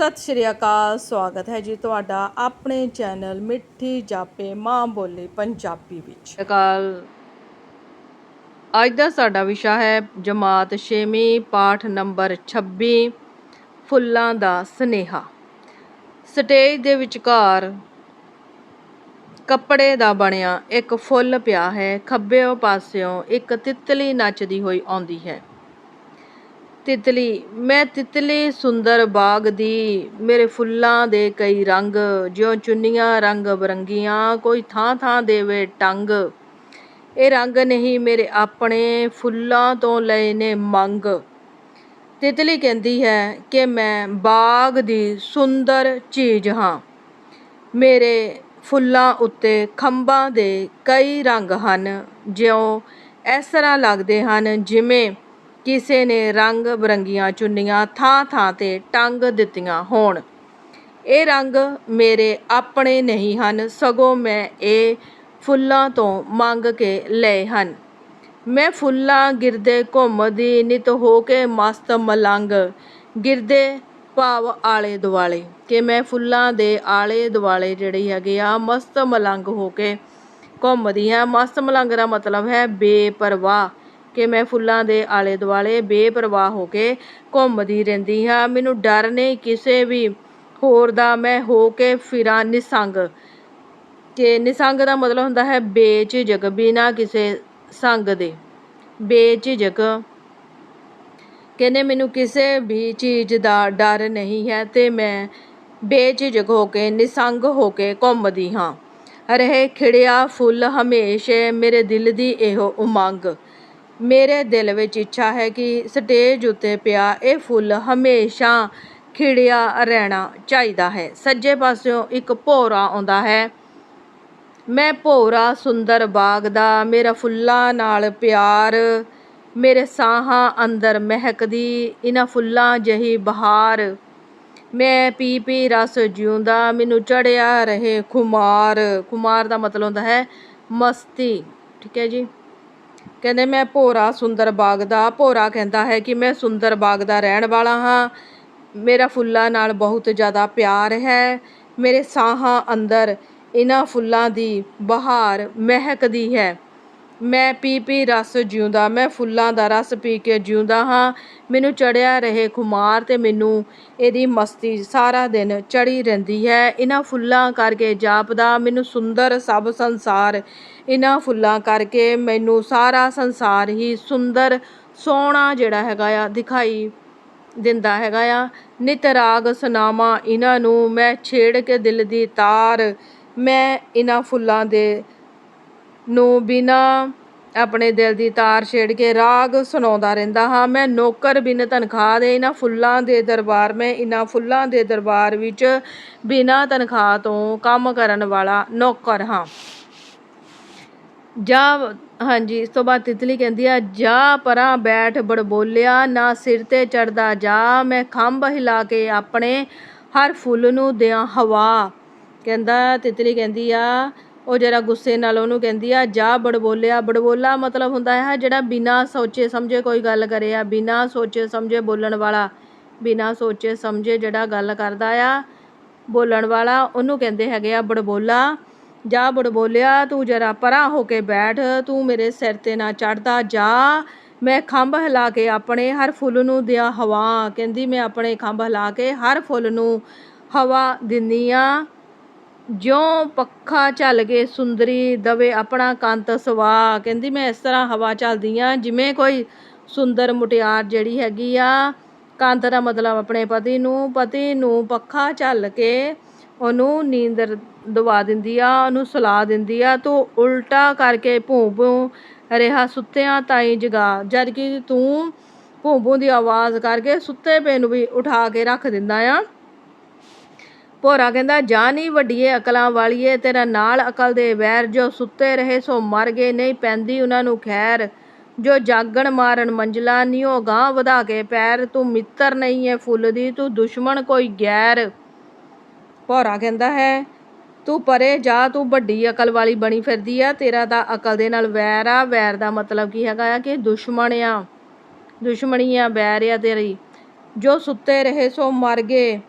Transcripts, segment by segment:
ਸਤਿ ਸ਼੍ਰੀ ਅਕਾਲ, ਸਵਾਗਤ ਹੈ ਜੀ ਤੁਹਾਡਾ ਆਪਣੇ ਚੈਨਲ ਮਿੱਠੀ ਜਾਪੇ ਮਾਂ ਬੋਲੀ ਪੰਜਾਬੀ ਵਿੱਚ। ਅਕਾਲ। ਅੱਜ ਦਾ ਸਾਡਾ ਵਿਸ਼ਾ ਹੈ ਜਮਾਤ 6ਵੀਂ ਪਾਠ ਨੰਬਰ 26 ਫੁੱਲਾਂ ਦਾ ਸਨੇਹਾ। ਸਟੇਜ ਦੇ ਵਿਚਕਾਰ ਕੱਪੜੇ ਦਾ ਬਣਿਆ ਇੱਕ ਫੁੱਲ ਪਿਆ ਹੈ ਖੱਬੇ ਪਾਸਿਓਂ ਇੱਕ ਤਿੱਤਲੀ ਨੱਚਦੀ ਹੋਈ ਆਉਂਦੀ ਹੈ। ਤਿਤਲੀ, ਮੈਂ ਤਿਤਲੀ ਸੁੰਦਰ ਬਾਗ ਦੀ। ਮੇਰੇ ਫੁੱਲਾਂ ਦੇ ਕਈ ਰੰਗ, ਜਿਉਂ ਚੁੰਨੀਆਂ ਰੰਗ ਬਰੰਗੀਆਂ, ਕੋਈ ਥਾਂ ਥਾਂ ਦੇਵੇ ਟੰਗ। ਇਹ ਰੰਗ ਨਹੀਂ ਮੇਰੇ ਆਪਣੇ, ਫੁੱਲਾਂ ਤੋਂ ਲਏ ਨੇ ਮੰਗ। ਤਿਤਲੀ ਕਹਿੰਦੀ ਹੈ ਕਿ ਮੈਂ ਬਾਗ ਦੀ ਸੁੰਦਰ ਚੀਜ਼ ਹਾਂ। ਮੇਰੇ ਫੁੱਲਾਂ ਉੱਤੇ ਖੰਭਾਂ ਦੇ ਕਈ ਰੰਗ ਹਨ, ਜਿਉਂ ਇਸ ਤਰ੍ਹਾਂ ਲੱਗਦੇ ਹਨ ਜਿਵੇਂ ਕਿਸੇ ਨੇ ਰੰਗ ਬਰੰਗੀਆਂ ਚੁੰਨੀਆਂ ਥਾਂ ਥਾਂ ਤੇ ਟੰਗ ਦਿੱਤੀਆਂ ਹੋਣ। ਇਹ ਰੰਗ ਮੇਰੇ ਆਪਣੇ ਨਹੀਂ ਹਨ, ਸਗੋਂ ਮੈਂ ਇਹ ਫੁੱਲਾਂ ਤੋਂ ਮੰਗ ਕੇ ਲਏ ਹਨ। ਮੈਂ ਫੁੱਲਾਂ ਗਿਰਦੇ ਘੁੰਮਦੀ ਨਿਤ ਹੋ ਕੇ ਮਸਤ ਮਲੰਗ, ਗਿਰਦੇ ਭਾਵ ਆਲੇ ਦੁਆਲੇ। ਕਿ ਮੈਂ ਫੁੱਲਾਂ ਦੇ ਆਲੇ ਦੁਆਲੇ ਜਿਹੜੀ ਹੈਗੀ ਆ, ਮਸਤ ਮਲੰਗ ਹੋ ਕੇ ਘੁੰਮਦੀ ਹਾਂ। ਮਸਤ ਮਲੰਗ ਦਾ ਮਤਲਬ ਹੈ ਬੇਪਰਵਾਹ। ਕਿ ਮੈਂ ਫੁੱਲਾਂ ਦੇ ਆਲੇ ਦੁਆਲੇ ਬੇਪਰਵਾਹ ਹੋ ਕੇ ਘੁੰਮਦੀ ਰਹਿੰਦੀ ਹਾਂ। ਮੈਨੂੰ ਡਰ ਨਹੀਂ ਕਿਸੇ ਵੀ ਹੋਰ ਦਾ। ਮੈਂ ਹੋ ਕੇ ਫਿਰਾਂ ਨਿਸੰਗ। ਕਿ ਨਿਸੰਗ ਦਾ ਮਤਲਬ ਹੁੰਦਾ ਹੈ ਬੇਝਿਜਕ, ਬਿਨਾਂ ਕਿਸੇ ਸੰਗ ਦੇ। ਬੇਝਿਜਕ। ਕਹਿੰਦੇ ਮੈਨੂੰ ਕਿਸੇ ਵੀ ਚੀਜ਼ ਦਾ ਡਰ ਨਹੀਂ ਹੈ ਤੇ ਮੈਂ ਬੇਝਿਜਕ ਹੋ ਕੇ, ਨਿਸੰਗ ਹੋ ਕੇ ਘੁੰਮਦੀ ਹਾਂ। ਰਹੇ ਖਿੜਿਆ ਫੁੱਲ ਹਮੇਸ਼ੇ ਮੇਰੇ ਦਿਲ ਦੀ ਇਹੋ ਉਮੰਗ। ਮੇਰੇ ਦਿਲ ਵਿੱਚ ਇੱਛਾ ਹੈ ਕਿ ਸਟੇਜ ਉੱਤੇ ਪਿਆ ਇਹ ਫੁੱਲ ਹਮੇਸ਼ਾ ਖਿੜਿਆ ਰਹਿਣਾ ਚਾਹੀਦਾ ਹੈ। ਸੱਜੇ ਪਾਸਿਓਂ ਇੱਕ ਭੌਰਾ ਆਉਂਦਾ ਹੈ। ਮੈਂ ਭੋਰਾ ਸੁੰਦਰ ਬਾਗ ਦਾ, ਮੇਰਾ ਫੁੱਲਾਂ ਨਾਲ ਪਿਆਰ, ਮੇਰੇ ਸਾਹਾਂ ਅੰਦਰ ਮਹਿਕਦੀ ਇਹਨਾਂ ਫੁੱਲਾਂ ਜਹੀ ਬਹਾਰ। ਮੈਂ ਪੀ ਪੀ ਰਸ ਜਿਉਂਦਾ, ਮੈਨੂੰ ਚੜਿਆ ਰਹੇ ਖੁਮਾਰ। ਖੁਮਾਰ ਦਾ ਮਤਲਬ ਹੁੰਦਾ ਹੈ ਮਸਤੀ, ਠੀਕ ਹੈ ਜੀ? ਕਹਿੰਦੇ ਮੈਂ ਭੋਰਾ ਸੁੰਦਰ ਬਾਗ ਦਾ, ਭੋਰਾ ਕਹਿੰਦਾ ਹੈ ਕਿ ਮੈਂ ਸੁੰਦਰ ਬਾਗ ਦਾ ਰਹਿਣ ਵਾਲਾ ਹਾਂ। ਮੇਰਾ ਫੁੱਲਾਂ ਨਾਲ ਬਹੁਤ ਜ਼ਿਆਦਾ ਪਿਆਰ ਹੈ। ਮੇਰੇ ਸਾਹਾਂ ਅੰਦਰ ਇਹਨਾਂ ਫੁੱਲਾਂ ਦੀ ਬਹਾਰ ਮਹਿਕਦੀ ਹੈ। ਮੈਂ ਪੀ ਪੀ ਰਸ ਜਿਉਂਦਾ, ਮੈਂ ਫੁੱਲਾਂ ਦਾ ਰਸ ਪੀ ਕੇ ਜਿਉਂਦਾ ਹਾਂ। ਮੈਨੂੰ ਚੜਿਆ ਰਹੇ ਖੁਮਾਰ ਅਤੇ ਮੈਨੂੰ ਇਹਦੀ ਮਸਤੀ ਸਾਰਾ ਦਿਨ ਚੜ੍ਹੀ ਰਹਿੰਦੀ ਹੈ। ਇਹਨਾਂ ਫੁੱਲਾਂ ਕਰਕੇ ਜਾਪਦਾ, ਮੈਨੂੰ ਸੁੰਦਰ ਸਭ ਸੰਸਾਰ। ਇਹਨਾਂ ਫੁੱਲਾਂ ਕਰਕੇ ਮੈਨੂੰ ਸਾਰਾ ਸੰਸਾਰ ਹੀ ਸੁੰਦਰ, ਸੋਹਣਾ ਜਿਹੜਾ ਹੈਗਾ ਆ, ਦਿਖਾਈ ਦਿੰਦਾ ਹੈਗਾ ਆ। ਨਿਤ ਰਾਗ ਸੁਨਾਵਾਂ ਇਹਨਾਂ ਨੂੰ, ਮੈਂ ਛੇੜ ਕੇ ਦਿਲ ਦੀ ਤਾਰ। ਮੈਂ ਇਹਨਾਂ ਫੁੱਲਾਂ ਦੇ ਨੂੰ ਬਿਨਾਂ ਆਪਣੇ ਦਿਲ ਦੀ ਤਾਰ ਛੇੜ ਕੇ ਰਾਗ ਸੁਣਾਉਂਦਾ ਰਹਿੰਦਾ ਹਾਂ। ਮੈਂ ਨੌਕਰ ਬਿਨ ਤਨਖਾਹ ਦੇ ਇਹਨਾਂ ਫੁੱਲਾਂ ਦੇ ਦਰਬਾਰ, ਮੈਂ ਇਹਨਾਂ ਫੁੱਲਾਂ ਦੇ ਦਰਬਾਰ ਵਿੱਚ ਬਿਨਾਂ ਤਨਖਾਹ ਤੋਂ ਕੰਮ ਕਰਨ ਵਾਲਾ ਨੌਕਰ ਹਾਂ। ਜਾ, ਹਾਂਜੀ, ਇਸ ਤੋਂ ਬਾਅਦ ਤਿਤਲੀ ਕਹਿੰਦੀ ਆ, ਜਾ ਪਰਾਂ ਬੈਠ ਬੜਬੋਲਿਆ, ਨਾ ਸਿਰ ਤੇ ਚੜਦਾ ਜਾ, ਮੈਂ ਖੰਭ ਹਿਲਾ ਕੇ ਆਪਣੇ ਹਰ ਫੁੱਲ ਨੂੰ ਦਿਆਂ ਹਵਾ। ਕਹਿੰਦਾ, ਤਿਤਲੀ ਕਹਿੰਦੀ ਆ ਉਹ ਜਰਾ ਗੁੱਸੇ ਨਾਲ ਉਹਨੂੰ ਕਹਿੰਦੀ ਆ, ਜਾ ਬੜਬੋਲਿਆ, ਬੜਬੋਲਾ ਮਤਲਬ ਹੁੰਦਾ ਹੈ, ਜਿਹੜਾ ਬਿਨਾਂ ਸੋਚੇ ਸਮਝੇ ਕੋਈ ਗੱਲ ਕਰੇ ਆ, ਬਿਨਾਂ ਸੋਚੇ ਸਮਝੇ ਬੋਲਣ ਵਾਲਾ, ਬਿਨਾਂ ਸੋਚੇ ਸਮਝੇ ਜਿਹੜਾ ਗੱਲ ਕਰਦਾ ਆ, ਬੋਲਣ ਵਾਲਾ, ਉਹਨੂੰ ਕਹਿੰਦੇ ਹੈਗੇ ਆ, ਬੜਬੋਲਾ, ਜਾ ਬੜਬੋਲਿਆ, ਤੂੰ ਜਰਾ ਪਰਾਂ ਹੋ ਕੇ ਬੈਠ, ਤੂੰ ਮੇਰੇ ਸਿਰ ਤੇ ਨਾ ਚੜਦਾ ਜਾ, ਮੈਂ ਖੰਭ ਹਿਲਾ ਕੇ ਆਪਣੇ ਹਰ ਫੁੱਲ ਨੂੰ ਦਿਆ ਹਵਾ, ਕਹਿੰਦੀ, ਮੈਂ ਆਪਣੇ ਖੰਭ ਹਿਲਾ ਕੇ ਹਰ ਫੁੱਲ ਨੂੰ ਹਵਾ ਦਿੰਨੀ ਆ ਜਿਉਂ ਪੱਖਾ ਚੱਲ ਕੇ ਸੁੰਦਰੀ ਦਵੇ ਆਪਣਾ ਕੰਤ ਸਵਾ ਕਹਿੰਦੀ ਮੈਂ ਇਸ ਤਰ੍ਹਾਂ ਹਵਾ ਚੱਲਦੀ ਆ, ਜਿਵੇਂ ਕੋਈ ਸੁੰਦਰ ਮੁਟਿਆਰ ਜਿਹੜੀ ਹੈਗੀ ਆ। ਕੰਤ ਦਾ ਮਤਲਬ ਆਪਣੇ ਪਤੀ ਨੂੰ ਪਤੀ ਨੂੰ ਪੱਖਾ ਚੱਲ ਕੇ ਉਹਨੂੰ ਨੀਂਦਰ ਦਵਾ ਦਿੰਦੀ ਆ, ਉਹਨੂੰ ਸਲਾਹ ਦਿੰਦੀ ਆ। ਤੂੰ ਉਲਟਾ ਕਰਕੇ ਭੂੰ ਭੂੰ ਰਿਹਾ ਸੁੱਤਿਆਂ ਤਾਈ ਜਗਾ। ਜਦ ਕਿ ਤੂੰ ਭੂੰ ਭੂੰ ਦੀ ਆਵਾਜ਼ ਕਰਕੇ ਸੁੱਤੇ ਪਏ ਨੂੰ ਵੀ ਉਠਾ ਕੇ ਰੱਖ ਦਿੰਦਾ ਆ। ਭੋਰਾ ਕਹਿੰਦਾ ਜਾ ਨਹੀਂ ਵੱਡੀਏ, ਅਕਲਾਂ ਵਾਲੀਏ, ਤੇਰਾ ਨਾਲ ਅਕਲ ਦੇ ਵੈਰ, ਜੋ ਸੁੱਤੇ ਰਹੇ ਸੋ ਮਰ ਗਏ, ਨਹੀਂ ਪੈਂਦੀ ਉਹਨਾਂ ਨੂੰ ਖੈਰ। ਜੋ ਜਾਗਣ ਮਾਰਨ ਮੰਜਲਾ ਨਹੀਂ ਉਹ ਗਾਂ ਵਧਾ ਕੇ ਪੈਰ। ਤੂੰ ਮਿੱਤਰ ਨਹੀਂ ਹੈ ਫੁੱਲ ਦੀ, ਤੂੰ ਦੁਸ਼ਮਣ ਕੋਈ ਗੈਰ। ਭੋਰਾ ਕਹਿੰਦਾ ਹੈ, ਤੂੰ ਪਰੇ ਜਾ, ਤੂੰ ਵੱਡੀ ਅਕਲ ਵਾਲੀ ਬਣੀ ਫਿਰਦੀ ਆ। ਤੇਰਾ ਤਾਂ ਅਕਲ ਦੇ ਨਾਲ ਵੈਰ ਆ। ਵੈਰ ਦਾ ਮਤਲਬ ਕੀ ਹੈਗਾ ਆ ਕਿ ਦੁਸ਼ਮਣ ਆ। ਦੁਸ਼ਮਣੀ ਆ, ਵੈਰ ਆ ਤੇਰੀ। ਜੋ ਸੁੱਤੇ ਰਹੇ ਸੋ ਮਰ ਗਏ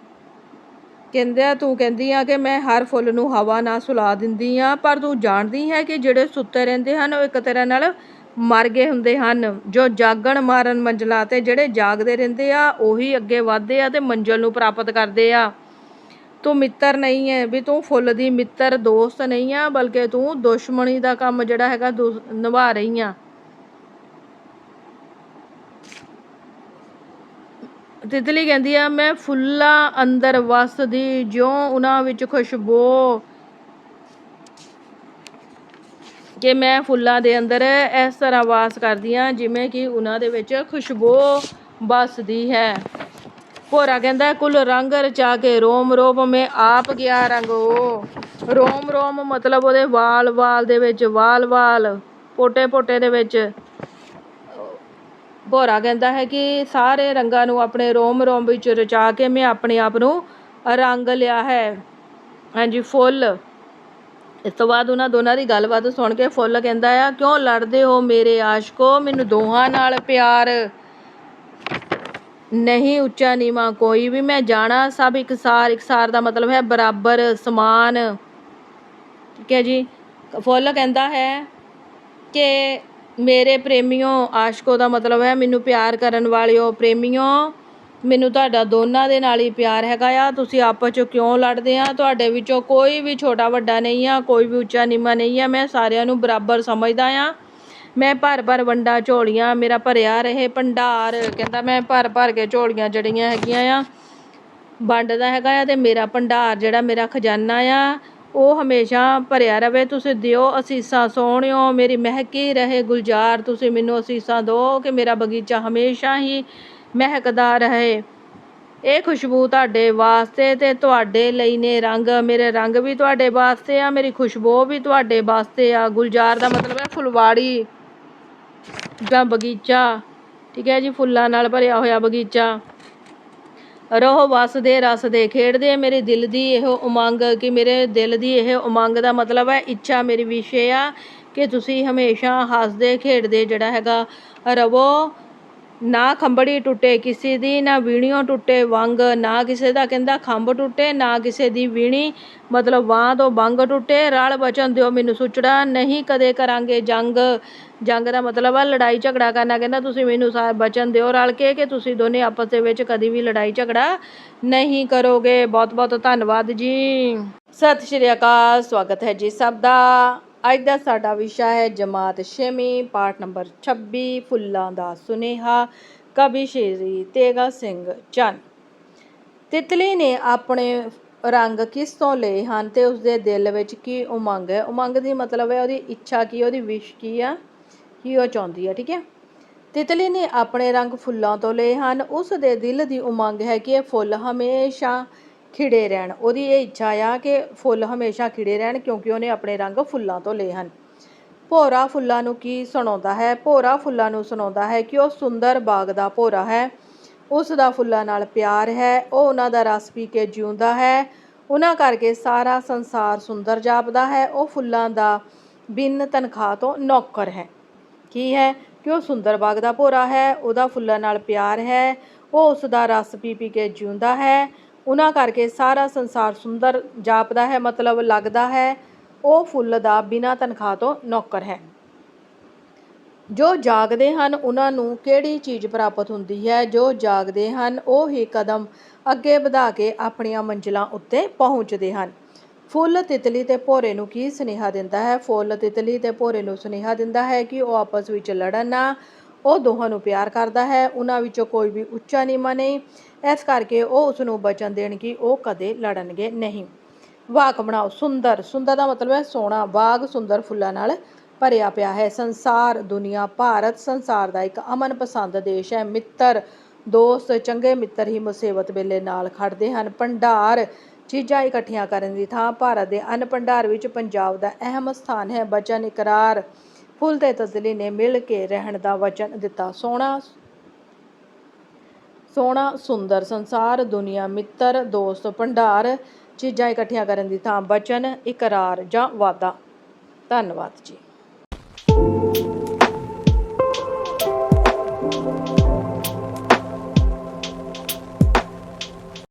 ਕਹਿੰਦੇ ਆ, ਤੂੰ ਕਹਿੰਦੀ ਆ ਕਿ ਮੈਂ ਹਰ ਫੁੱਲ ਨੂੰ ਹਵਾ ਨਾਲ ਸੁਲਾ ਦਿੰਦੀ ਆ ਪਰ ਤੂੰ ਜਾਣਦੀ ਹੈ ਕਿ ਜਿਹੜੇ ਸੁੱਤੇ ਰਹਿੰਦੇ ਹਨ, ਉਹ ਇੱਕ ਤਰ੍ਹਾਂ ਨਾਲ ਮਰ ਗਏ ਹੁੰਦੇ ਹਨ। ਜੋ ਜਾਗਣ, ਮਾਰਨ, ਮੰਜ਼ਲਾਂ ਤੇ ਜਿਹੜੇ ਜਾਗਦੇ ਰਹਿੰਦੇ ਆ, ਉਹੀ ਅੱਗੇ ਵਧਦੇ ਆ ਤੇ ਮੰਜ਼ਲ ਨੂੰ ਪ੍ਰਾਪਤ ਕਰਦੇ ਆ। ਤੂੰ ਮਿੱਤਰ ਨਹੀਂ ਹੈ, ਵੀ ਤੂੰ ਫੁੱਲ ਦੀ ਮਿੱਤਰ, ਦੋਸਤ ਨਹੀਂ ਆ, ਬਲਕਿ ਤੂੰ ਦੁਸ਼ਮਣੀ ਦਾ ਕੰਮ ਜਿਹੜਾ ਹੈਗਾ ਦੁ- ਨਿਭਾ ਰਹੀ ਆ। ਤਿਤਲੀ ਕਹਿੰਦੀ ਆ, ਮੈਂ ਫੁੱਲਾਂ ਅੰਦਰ ਵਸਦੀ, ਜਿਉਂ ਉਹਨਾਂ ਵਿੱਚ ਖੁਸ਼ਬੋ ਕਿ ਮੈਂ ਫੁੱਲਾਂ ਦੇ ਅੰਦਰ ਇਸ ਤਰ੍ਹਾਂ ਵਾਸ ਕਰਦੀ ਹਾਂ, ਜਿਵੇਂ ਕਿ ਉਹਨਾਂ ਦੇ ਵਿੱਚ ਖੁਸ਼ਬੋ ਵਸਦੀ ਹੈ। ਭੋਰਾ ਕਹਿੰਦਾ, ਕੁੱਲ ਰੰਗ ਰਚਾ ਕੇ ਰੋਮ ਰੋਮ ਮੈਂ ਆਪ ਗਿਆ ਰੰਗ। ਰੰਗੋ ਰੋਮ ਰੋਮ ਮਤਲਬ ਉਹਦੇ ਵਾਲ ਵਾਲ ਦੇ ਵਿੱਚ ਵਾਲ ਵਾਲ ਪੋਟੇ ਪੋਟੇ ਦੇ ਵਿੱਚ। ਭੋਰਾ ਕਹਿੰਦਾ ਹੈ ਕਿ ਸਾਰੇ ਰੰਗਾਂ ਨੂੰ ਆਪਣੇ ਰੋਮ ਰੋਮ ਵਿੱਚ ਰਚਾ ਕੇ ਮੈਂ ਆਪਣੇ ਆਪ ਨੂੰ ਰੰਗ ਲਿਆ ਹੈ। ਹਾਂਜੀ, ਫੁੱਲ। ਇਸ ਤੋਂ ਬਾਅਦ ਉਹਨਾਂ ਦੋਨਾਂ ਦੀ ਗੱਲਬਾਤ ਸੁਣ ਕੇ ਫੁੱਲ ਕਹਿੰਦਾ ਆ, ਕਿਉਂ ਲੜਦੇ ਹੋ ਮੇਰੇ ਆਸ਼ਕੋ? ਮੈਨੂੰ ਦੋਹਾਂ ਨਾਲ ਪਿਆਰ। ਨਹੀਂ, ਉੱਚਾ ਨੀਵਾਂ ਕੋਈ ਵੀ। ਮੈਂ ਜਾਣਾ, ਸਭ ਇਕਸਾਰ ਇਕਸਾਰ ਦਾ ਮਤਲਬ ਹੈ ਬਰਾਬਰ, ਸਮਾਨ। ਠੀਕ ਹੈ ਜੀ। ਫੁੱਲ ਕਹਿੰਦਾ ਹੈ ਕਿ ਮੇਰੇ ਪ੍ਰੇਮੀਓ, ਆਸ਼ਕੋ ਦਾ ਮਤਲਬ ਹੈ ਮੈਨੂੰ ਪਿਆਰ ਕਰਨ ਵਾਲਿਓ ਪ੍ਰੇਮੀਓ। ਮੈਨੂੰ ਤੁਹਾਡਾ ਦੋਨਾਂ ਦੇ ਨਾਲ ਹੀ ਪਿਆਰ ਹੈਗਾ ਆ। ਤੁਸੀਂ ਆਪਸ 'ਚ ਕਿਉਂ ਲੜਦੇ ਆ? ਤੁਹਾਡੇ ਵਿੱਚੋਂ ਕੋਈ ਵੀ ਛੋਟਾ ਵੱਡਾ ਨਹੀਂ ਆ, ਕੋਈ ਵੀ ਉੱਚਾ ਨੀਵਾਂ ਨਹੀਂ ਆ। ਮੈਂ ਸਾਰਿਆਂ ਨੂੰ ਬਰਾਬਰ ਸਮਝਦਾ ਆ। ਮੈਂ ਭਰ ਭਰ ਵੰਡਾ ਝੋਲੀਆਂ, ਮੇਰਾ ਭਰਿਆ ਰਹੇ ਭੰਡਾਰ, ਕਹਿੰਦਾ ਮੈਂ ਭਰ ਭਰ ਕੇ ਝੋਲੀਆਂ ਜਿਹੜੀਆਂ ਹੈਗੀਆਂ ਆ। ਵੰਡਦਾ ਹੈਗਾ ਆ ਤੇ ਮੇਰਾ ਭੰਡਾਰ ਜਿਹੜਾ ਮੇਰਾ ਖਜ਼ਾਨਾ ਆ ਉਹ ਹਮੇਸ਼ਾ ਭਰਿਆ ਰਵੇ, ਤੁਸੀਂ ਦਿਓ ਅਸੀਸਾਂ ਸੋਹਣਿਓ ਮੇਰੀ ਮਹਿਕੀ ਰਹੇ ਗੁਲਜ਼ਾਰ, ਤੁਸੀਂ ਮੈਨੂੰ ਅਸੀਸਾਂ ਦਿਓ ਕਿ ਮੇਰਾ ਬਗੀਚਾ ਹਮੇਸ਼ਾ ਹੀ ਮਹਿਕਦਾ ਰਹੇ। ਇਹ ਖੁਸ਼ਬੂ ਤੁਹਾਡੇ ਵਾਸਤੇ ਤੇ ਤੁਹਾਡੇ ਲਈ ਨੇ ਰੰਗ, ਮੇਰੇ ਰੰਗ ਵੀ ਤੁਹਾਡੇ ਵਾਸਤੇ ਆ, ਮੇਰੀ ਖੁਸ਼ਬੂ ਵੀ ਤੁਹਾਡੇ ਵਾਸਤੇ ਆ। ਗੁਲਜ਼ਾਰ ਦਾ ਮਤਲਬ ਹੈ ਫੁਲਵਾੜੀ ਜਾਂ ਬਗੀਚਾ, ਠੀਕ ਹੈ ਜੀ, ਫੁੱਲਾਂ ਨਾਲ ਭਰਿਆ ਹੋਇਆ ਬਗੀਚਾ। ਰਹੋ ਵਸਦੇ ਰਸਦੇ ਖੇਡਦੇ ਮੇਰੇ ਦਿਲ ਦੀ ਇਹੋ ਉਮੰਗ ਕਿ ਮੇਰੇ ਦਿਲ ਦੀ ਇਹ ਉਮੰਗ ਦਾ ਮਤਲਬ ਹੈ, ਇੱਛਾ ਮੇਰੀ ਵਿਸ਼ੇ ਆ ਕਿ ਤੁਸੀਂ ਹਮੇਸ਼ਾ ਹੱਸਦੇ, ਖੇਡਦੇ ਜਿਹੜਾ ਹੈਗਾ ਰਵੋ ਨਾ ਖੰਭੜੀ ਟੁੱਟੇ, ਕਿਸੇ ਦੀ ਨਾ ਵੀਣੀਓ ਟੁੱਟੇ, ਵੰਗ ਨਾ ਕਿਸੇ ਦਾ ਕਹਿੰਦਾ ਖੰਭ ਟੁੱਟੇ, ਨਾ ਕਿਸੇ ਦੀ ਵੀਣੀ, ਮਤਲਬ ਬਾਂਹ ਤੋਂ ਬੰਗ ਟੁੱਟੇ। ਰਲ ਬਚਨ ਦਿਓ ਮੈਨੂੰ ਸੁਚੜਾ, ਨਹੀਂ ਕਦੇ ਕਰਾਂਗੇ ਜੰਗ। ਜੰਗ ਦਾ ਮਤਲਬ ਆ ਲੜਾਈ ਝਗੜਾ ਕਰਨਾ, ਕਹਿੰਦਾ ਤੁਸੀਂ ਮੈਨੂੰ ਸਾ ਬਚਨ ਦਿਓ ਰਲ ਕੇ ਕਿ ਤੁਸੀਂ ਦੋਨੇ ਆਪਸ ਦੇ ਵਿੱਚ ਕਦੀ ਵੀ ਲੜਾਈ ਝਗੜਾ ਨਹੀਂ ਕਰੋਗੇ। ਬਹੁਤ ਬਹੁਤ ਧੰਨਵਾਦ ਜੀ। ਸਤਿ ਸ਼੍ਰੀ ਅਕਾਲ, ਸਵਾਗਤ ਹੈ ਜੀ ਸਭ ਦਾ। ਅੱਜ ਦਾ ਸਾਡਾ ਵਿਸ਼ਾ ਹੈ ਜਮਾਤ 6ਵੀਂ ਪਾਠ ਨੰਬਰ 26 ਫੁੱਲਾਂ ਦਾ ਸੁਨੇਹਾ, ਕਵੀ ਸ਼੍ਰੀ ਤੇਗਾ ਸਿੰਘ ਚੰਨ। ਤਿਤਲੀ ਨੇ ਆਪਣੇ ਰੰਗ ਕਿਸ ਤੋਂ ਲਏ ਹਨ ਤੇ ਉਸਦੇ ਦਿਲ ਵਿੱਚ ਕੀ ਉਮੰਗ ਹੈ? ਉਮੰਗ ਦੀ ਮਤਲਬ ਹੈ ਉਹਦੀ ਇੱਛਾ ਕੀ ਉਹਦੀ ਵਿਸ਼ ਕੀ ਆ, ਕੀ ਉਹ ਚਾਹੁੰਦੀ ਹੈ, ਠੀਕ ਹੈ? ਤਿਤਲੀ ਨੇ ਆਪਣੇ ਰੰਗ ਫੁੱਲਾਂ ਤੋਂ ਲਏ ਹਨ। ਉਸ ਦੇ ਦਿਲ ਦੀ ਉਮੰਗ ਹੈ ਕਿ ਇਹ ਫੁੱਲ ਹਮੇਸ਼ਾ ਖਿੜੇ ਰਹਿਣ। ਉਹਦੀ ਇਹ ਇੱਛਾ ਆ ਕਿ ਫੁੱਲ ਹਮੇਸ਼ਾ ਖਿੜੇ ਰਹਿਣ ਕਿਉਂਕਿ ਉਹਨੇ ਆਪਣੇ ਰੰਗ ਫੁੱਲਾਂ ਤੋਂ ਲਏ ਹਨ। ਭੋਰਾ ਫੁੱਲਾਂ ਨੂੰ ਕੀ ਸੁਣਾਉਂਦਾ ਹੈ? ਭੋਰਾ ਫੁੱਲਾਂ ਨੂੰ ਸੁਣਾਉਂਦਾ ਹੈ ਕਿ ਉਹ ਸੁੰਦਰ ਬਾਗ ਦਾ ਭੋਰਾ ਹੈ। ਉਸ ਦਾ ਫੁੱਲਾਂ ਨਾਲ ਪਿਆਰ ਹੈ। ਉਹ ਉਹਨਾਂ ਦਾ ਰਸ ਪੀ ਕੇ ਜਿਉਂਦਾ ਹੈ। ਉਹਨਾਂ ਕਰਕੇ ਸਾਰਾ ਸੰਸਾਰ ਸੁੰਦਰ ਜਾਪਦਾ ਹੈ। ਉਹ ਫੁੱਲਾਂ ਦਾ ਬਿਨ ਤਨਖਾਹ ਤੋਂ ਨੌਕਰ ਹੈ। ਕੀ ਹੈ? ਕਿ ਉਹ ਸੁੰਦਰ ਬਾਗ ਦਾ ਭੋਰਾ ਹੈ। ਉਹਦਾ ਫੁੱਲਾਂ ਨਾਲ ਪਿਆਰ ਹੈ। ਉਹ ਉਸ ਦਾ ਰਸ ਪੀ ਪੀ ਕੇ ਜਿਉਂਦਾ ਹੈ। ਉਹਨਾਂ ਕਰਕੇ ਸਾਰਾ ਸੰਸਾਰ ਸੁੰਦਰ ਜਾਪਦਾ ਹੈ, ਮਤਲਬ ਲੱਗਦਾ ਹੈ, ਉਹ ਫੁੱਲ ਦਾ ਬਿਨਾਂ ਤਨਖਾਹ ਤੋਂ ਨੌਕਰ ਹੈ। ਜੋ ਜਾਗਦੇ ਹਨ, ਉਹਨਾਂ ਨੂੰ ਕਿਹੜੀ ਚੀਜ਼ ਪ੍ਰਾਪਤ ਹੁੰਦੀ ਹੈ? ਜੋ ਜਾਗਦੇ ਹਨ, ਉਹ ਹੀ ਕਦਮ ਅੱਗੇ ਵਧਾ ਕੇ ਆਪਣੀਆਂ ਮੰਜ਼ਿਲਾਂ ਉੱਤੇ ਪਹੁੰਚਦੇ ਹਨ। ਫੁੱਲ ਤਿਤਲੀ ਤੇ ਭੋਰੇ ਨੂੰ ਕੀ ਸੁਨੇਹਾ ਦਿੰਦਾ ਹੈ? ਫੁੱਲ ਤਿਤਲੀ ਤੇ ਭੋਰੇ ਨੂੰ ਸੁਨੇਹਾ ਦਿੰਦਾ ਹੈ ਕਿ ਉਹ ਆਪਸ ਵਿੱਚ ਲੜਨ ਨਾ ਉਹ ਦੋਹਾਂ ਨੂੰ ਪਿਆਰ ਕਰਦਾ ਹੈ, ਉਹਨਾਂ ਵਿੱਚੋਂ ਕੋਈ ਵੀ ਉੱਚਾ ਨੀਵਾਂ ਨਹੀਂ ਇਸ ਕਰਕੇ ਉਹ ਉਸ ਨੂੰ ਬਚਨ ਦੇਣ ਕਿ ਉਹ ਕਦੇ ਲੜਨਗੇ ਨਹੀਂ। ਵਾਕ ਬਣਾਓ, ਸੁੰਦਰ। ਸੁੰਦਰ ਦਾ ਮਤਲਬ ਹੈ ਸੋਹਣਾ ਬਾਗ ਸੁੰਦਰ ਫੁੱਲਾਂ ਨਾਲ ਭਰਿਆ ਪਿਆ ਹੈ। ਸੰਸਾਰ, ਦੁਨੀਆ, ਭਾਰਤ, ਸੰਸਾਰ ਦਾ ਇੱਕ ਅਮਨ ਪਸੰਦ ਦੇਸ਼ ਹੈ। ਮਿੱਤਰ, ਦੋਸਤ, ਚੰਗੇ ਮਿੱਤਰ ਹੀ ਮੁਸੀਬਤ ਵੇਲੇ ਨਾਲ ਖੜਦੇ ਹਨ। ਭੰਡਾਰ, ਚੀਜ਼ਾਂ ਇਕੱਠੀਆਂ ਕਰਨ ਦੀ ਥਾਂ ਭਾਰਤ ਦੇ ਅਨ ਭੰਡਾਰ ਵਿੱਚ ਪੰਜਾਬ ਦਾ ਅਹਿਮ ਸਥਾਨ ਹੈ। ਬਚਨ, ਇਕਰਾਰ ਫੁੱਲ ਤੇ ਤਸਲੀ ਨੇ ਮਿਲ ਕੇ ਰਹਿਣ ਦਾ ਵਚਨ ਦਿੱਤਾ। ਸੋਹਣਾ ਸੋਹਣਾ ਸੁੰਦਰ ਸੰਸਾਰ, ਦੁਨੀਆ ਮਿੱਤਰ, ਦੋਸਤ, ਭੰਡਾਰ, ਚੀਜ਼ਾਂ ਇਕੱਠੀਆਂ ਕਰਨ ਦੀ ਥਾਂ ਬਚਨ, ਇਕਰਾਰ ਜਾਂ ਵਾਦਾ ਧੰਨਵਾਦ ਜੀ।